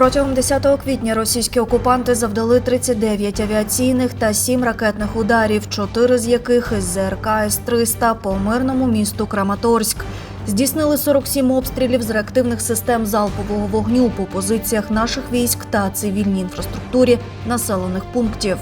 Протягом 10 квітня російські окупанти завдали 39 авіаційних та 7 ракетних ударів, 4 з яких із ЗРК С-300 по мирному місту Краматорськ. Здійснили 47 обстрілів з реактивних систем залпового вогню по позиціях наших військ та цивільній інфраструктурі населених пунктів.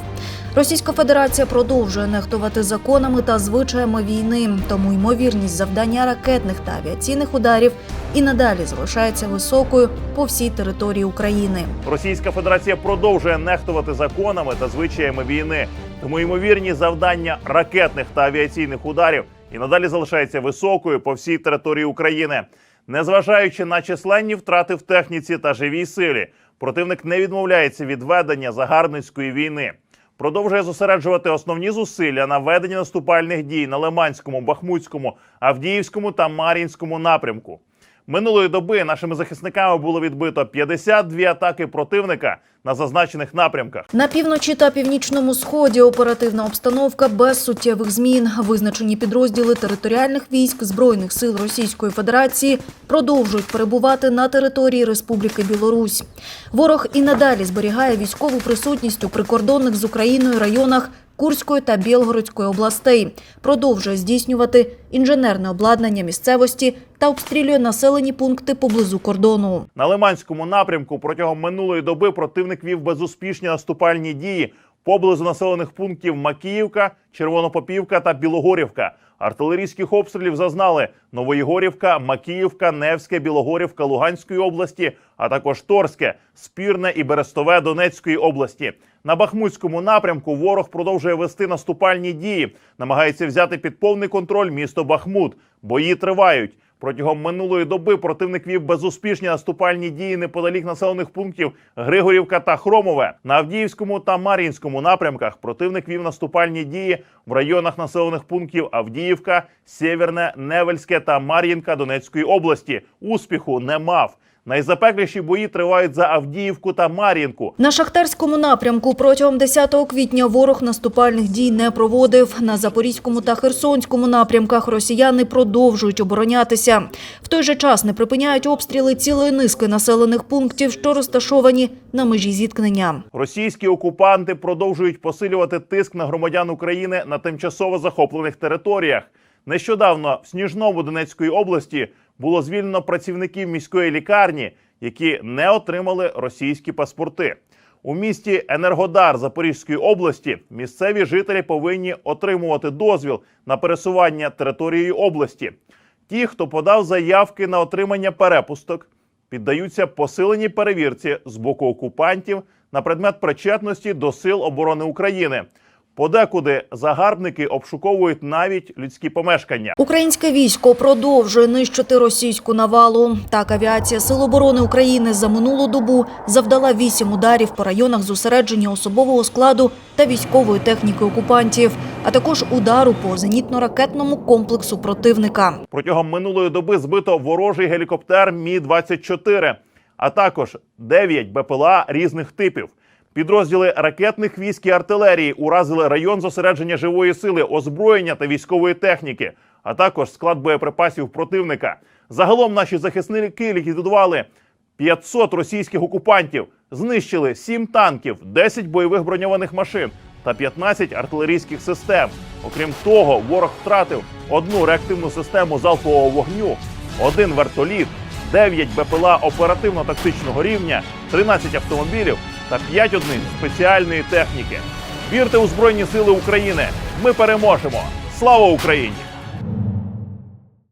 Російська Федерація продовжує нехтувати законами та звичаями війни, тому ймовірність завдання ракетних та авіаційних ударів і надалі залишається високою по всій території України. Російська Федерація продовжує нехтувати законами та звичаями війни. Тому ймовірні завдання ракетних та авіаційних ударів і надалі залишається високою по всій території України. Незважаючи на численні втрати в техніці та живій силі, противник не відмовляється від ведення загарбницької війни. Продовжує зосереджувати основні зусилля на веденні наступальних дій на Лиманському, Бахмутському, Авдіївському та Мар'їнському напрямку. Минулої доби нашими захисниками було відбито 52 атаки противника на зазначених напрямках. На півночі та північному сході оперативна обстановка без суттєвих змін. Визначені підрозділи територіальних військ збройних сил Російської Федерації продовжують перебувати на території Республіки Білорусь. Ворог і надалі зберігає військову присутність у прикордонних з Україною районах Курської та Білгородської областей, продовжує здійснювати інженерне обладнання місцевості та обстрілює населені пункти поблизу кордону. На Лиманському напрямку протягом минулої доби противник вів безуспішні наступальні дії поблизу населених пунктів Макіївка, Червонопопівка та Білогорівка. Артилерійських обстрілів зазнали Новоєгорівка, Макіївка, Невське, Білогорівка Луганської області, а також Торське, Спірне і Берестове Донецької області. На Бахмутському напрямку ворог продовжує вести наступальні дії, намагається взяти під повний контроль місто Бахмут. Бої тривають. Протягом минулої доби противник вів безуспішні наступальні дії неподалік населених пунктів Григорівка та Хромове. На Авдіївському та Мар'їнському напрямках противник вів наступальні дії в районах населених пунктів Авдіївка, Сєвєрне, Невельське та Мар'їнка Донецької області. Успіху не мав. Найзапекліші бої тривають за Авдіївку та Мар'їнку. На шахтарському напрямку протягом 10 квітня ворог наступальних дій не проводив. На Запорізькому та Херсонському напрямках росіяни продовжують оборонятися. В той же час не припиняють обстріли цілої низки населених пунктів, що розташовані на межі зіткнення. Російські окупанти продовжують посилювати тиск на громадян України на тимчасово захоплених територіях. Нещодавно в Сніжному Донецької області було звільнено працівників міської лікарні, які не отримали російські паспорти. У місті Енергодар Запорізької області місцеві жителі повинні отримувати дозвіл на пересування територією області. Ті, хто подав заявки на отримання перепусток, піддаються посиленій перевірці з боку окупантів на предмет причетності до сил оборони України. Подекуди загарбники обшуковують навіть людські помешкання. Українське військо продовжує нищити російську навалу. Так, авіація Сил оборони України за минулу добу завдала вісім ударів по районах зосередження особового складу та військової техніки окупантів, а також удару по зенітно-ракетному комплексу противника. Протягом минулої доби збито ворожий гелікоптер Мі 24 а також 9 БПЛА різних типів. Підрозділи ракетних військ і артилерії уразили район зосередження живої сили, озброєння та військової техніки, а також склад боєприпасів противника. Загалом наші захисники ліквідували 500 російських окупантів, знищили 7 танків, 10 бойових броньованих машин та 15 артилерійських систем. Окрім того, ворог втратив одну реактивну систему залпового вогню, один вертоліт, 9 БПЛА оперативно-тактичного рівня, 13 автомобілів та 5 одиниць спеціальної техніки. Вірте у Збройні Сили України! Ми переможемо! Слава Україні!